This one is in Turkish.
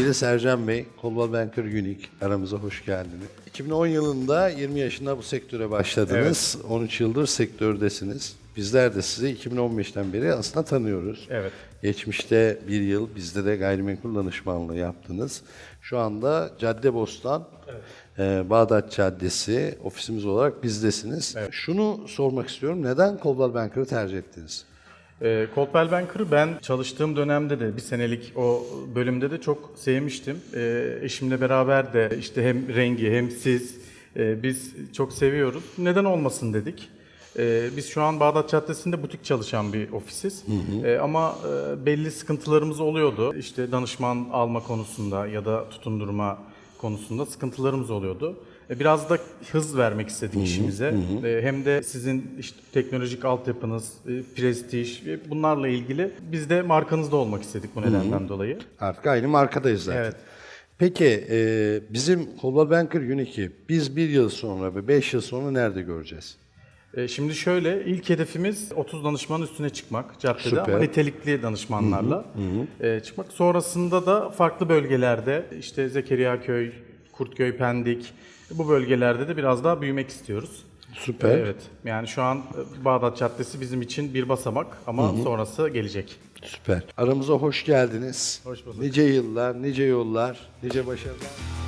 Sevgili Sercan Bey, Coldwell Banker Unique aramıza hoş geldiniz. 2010 yılında 20 yaşında bu sektöre başladınız. 13 yıldır sektördesiniz. Bizler de sizi 2015'ten beri aslında tanıyoruz. Evet. Geçmişte bir yıl bizde de gayrimenkul danışmanlığı yaptınız. Şu anda Caddebostan, e, Bağdat Caddesi ofisimiz olarak bizdesiniz. Şunu sormak istiyorum. Neden Coldwell Banker'ı tercih ettiniz? E, Coldwell Banker'ı ben çalıştığım dönemde de bir senelik o bölümde de çok sevmiştim. E, eşimle beraber de işte hem rengi hem siz e, biz çok seviyoruz. Neden olmasın dedik. E, biz şu an Bağdat Caddesi'nde butik çalışan bir ofisiz. E, ama e, belli sıkıntılarımız oluyordu. İşte danışman alma konusunda ya da tutundurma konusunda sıkıntılarımız oluyordu. E, Biraz da hız vermek istedik işimize. E, Hem de sizin işte teknolojik altyapınız, e, prestij ve bunlarla ilgili biz de markanızda olmak istedik bu nedenden dolayı. Artık aynı markadayız zaten. Evet. Peki e, bizim Coldwell Banker Unique'i biz bir yıl sonra ve beş yıl sonra nerede göreceğiz? E, Şimdi şöyle, ilk hedefimiz 30 danışmanın üstüne çıkmak caddede Süper. ama nitelikli danışmanlarla e, çıkmak. Sonrasında da farklı bölgelerde işte Zekeriyaköy, Kurtköy, Pendik bu bölgelerde de biraz daha büyümek istiyoruz. Süper. Evet. Yani şu an e, Bağdat Caddesi bizim için bir basamak ama sonrası gelecek. Süper. Aramıza hoş geldiniz. Hoş bulduk. Nice yıllar, nice yollar, nice başarılar.